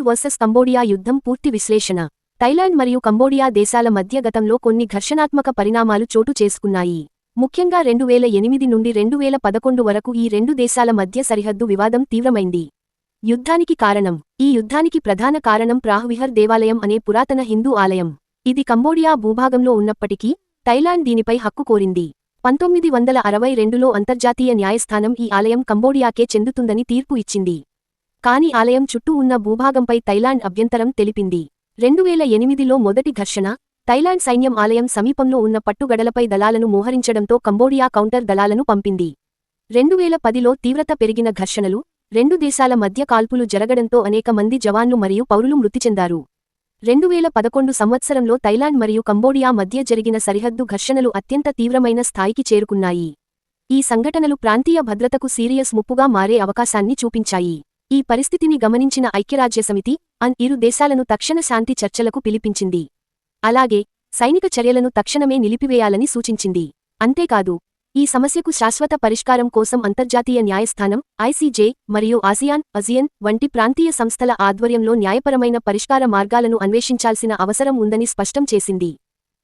Thailand versus Cambodia యుద్ధం పూర్తి విశ్లేషణ. థైలాండ్ మరియు కంబోడియా దేశాల మధ్య గతంలో కొన్ని ఘర్షణాత్మక పరిణామాలు చోటు చేసుకున్నాయి. ముఖ్యంగా రెండు వేల ఎనిమిది నుండి రెండు వేల పదకొండు వరకు ఈ రెండు దేశాల మధ్య సరిహద్దు వివాదం తీవ్రమైంది. యుద్ధానికి కారణం. ఈ యుద్ధానికి ప్రధాన కారణం ప్రాహ్విహర్ దేవాలయం అనే పురాతన హిందూ ఆలయం. ఇది కంబోడియా భూభాగంలో ఉన్నప్పటికీ థైలాండ్ దీనిపై హక్కు కోరింది. పంతొమ్మిది వందల అరవై రెండులో అంతర్జాతీయ న్యాయస్థానం ఈ ఆలయం కంబోడియాకే చెందుతుందని తీర్పు ఇచ్చింది. కాని ఆలయం చుట్టూ ఉన్న భూభాగంపై థైలాండ్ అభ్యంతరం తెలిపింది. రెండువేల ఎనిమిదిలో మొదటి ఘర్షణ థైలాండ్ సైన్యం ఆలయం సమీపంలో ఉన్న పట్టుగడలపై దళాలను మోహరించడంతో కంబోడియా కౌంటర్ దళాలను పంపింది. రెండువేల పదిలో తీవ్రత పెరిగిన ఘర్షణలు రెండు దేశాల మధ్య కాల్పులు జరగడంతో అనేక మంది జవాన్లు మరియు పౌరులు మృతి చెందారు. రెండువేల పదకొండు సంవత్సరంలో థైలాండ్ మరియు కంబోడియా మధ్య జరిగిన సరిహద్దు ఘర్షణలు అత్యంత తీవ్రమైన స్థాయికి చేరుకున్నాయి. ఈ సంఘటనలు ప్రాంతీయ భద్రతకు సీరియస్ ముప్పుగా మారే అవకాశాన్ని చూపించాయి. ఈ పరిస్థితిని గమనించిన ఐక్యరాజ్యసమితి అన్ ఇరు దేశాలను తక్షణ శాంతి చర్చలకు పిలిపించింది. అలాగే సైనిక చర్యలను తక్షణమే నిలిపివేయాలని సూచించింది. అంతేకాదు ఈ సమస్యకు శాశ్వత పరిష్కారం కోసం అంతర్జాతీయ న్యాయస్థానం ఐసీజే మరియు ఆసియాన్ అజియన్ వంటి ప్రాంతీయ సంస్థల ఆధ్వర్యంలో న్యాయపరమైన పరిష్కార మార్గాలను అన్వేషించాల్సిన అవసరం ఉందని స్పష్టం చేసింది.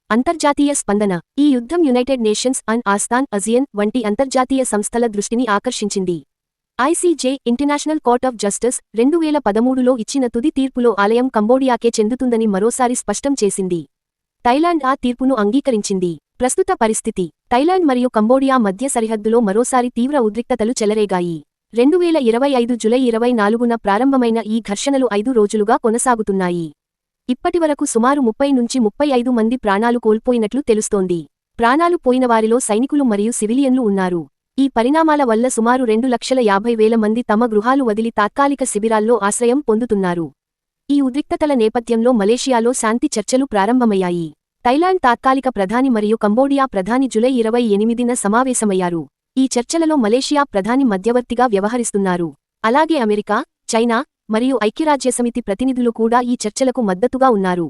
అంతర్జాతీయ స్పందన ఈ యుద్ధం యునైటెడ్ నేషన్స్ అన్ ఆస్తాన్ అజియన్ వంటి అంతర్జాతీయ సంస్థల దృష్టిని ఆకర్షించింది. ICJ international court of justice రెండు వేల పదమూడులో ఇచ్చిన తుది తీర్పులో ఆలయం కంబోడియాకే చెందుతుందని మరోసారి స్పష్టం చేసింది. థైలాండ్ ఆ తీర్పును అంగీకరించింది. ప్రస్తుత పరిస్థితి థైలాండ్ మరియు కంబోడియా మధ్య సరిహద్దులో మరోసారి తీవ్ర ఉద్రిక్తతలు చెలరేగాయి. రెండు వేల ఇరవై ఐదు జులై ఇరవై నాలుగున ప్రారంభమైన ఈ ఘర్షణలు ఐదు రోజులుగా కొనసాగుతున్నాయి. ఇప్పటివరకు సుమారు ముప్పై నుంచి ముప్పై ఐదు మంది ప్రాణాలు కోల్పోయినట్లు తెలుస్తోంది. ప్రాణాలు పోయినవారిలో సైనికులు మరియు సివిలియన్లు ఉన్నారు. ఈ పరిణామాల వల్ల సుమారు రెండు లక్షల యాభై వేల మంది తమ గృహాలు వదిలి తాత్కాలిక శిబిరాల్లో ఆశ్రయం పొందుతున్నారు. ఈ ఉద్రిక్తతల నేపథ్యంలో మలేషియాలో శాంతి చర్చలు ప్రారంభమయ్యాయి. థైలాండ్ తాత్కాలిక ప్రధాని మరియు కంబోడియా ప్రధాని జులై ఇరవై ఎనిమిదిన సమావేశమయ్యారు. ఈ చర్చలలో మలేషియా ప్రధాని మధ్యవర్తిగా వ్యవహరిస్తున్నారు. అలాగే అమెరికా చైనా మరియు ఐక్యరాజ్యసమితి ప్రతినిధులు కూడా ఈ చర్చలకు మద్దతుగా ఉన్నారు.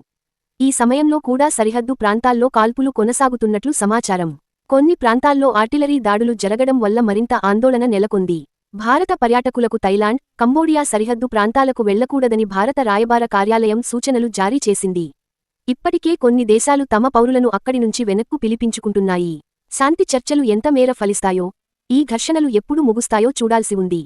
ఈ సమయంలో కూడా సరిహద్దు ప్రాంతాల్లో కాల్పులు కొనసాగుతున్నట్లు సమాచారం. కొన్ని ప్రాంతాల్లో ఆర్టిలరీ దాడులు జరగడం వల్ల మరింత ఆందోళన నెలకొంది. భారత పర్యాటకులకు థైలాండ్ కంబోడియా సరిహద్దు ప్రాంతాలకు వెళ్ళకూడదని భారత రాయబార కార్యాలయం సూచనలు జారీ చేసింది. ఇప్పటికే కొన్ని దేశాలు తమ పౌరులను అక్కడి నుంచి వెనక్కు పిలిపించుకుంటున్నాయి. శాంతి చర్చలు ఎంత మేర ఫలిస్తాయో ఈ ఘర్షణలు ఎప్పుడు ముగుస్తాయో చూడాల్సి ఉంది.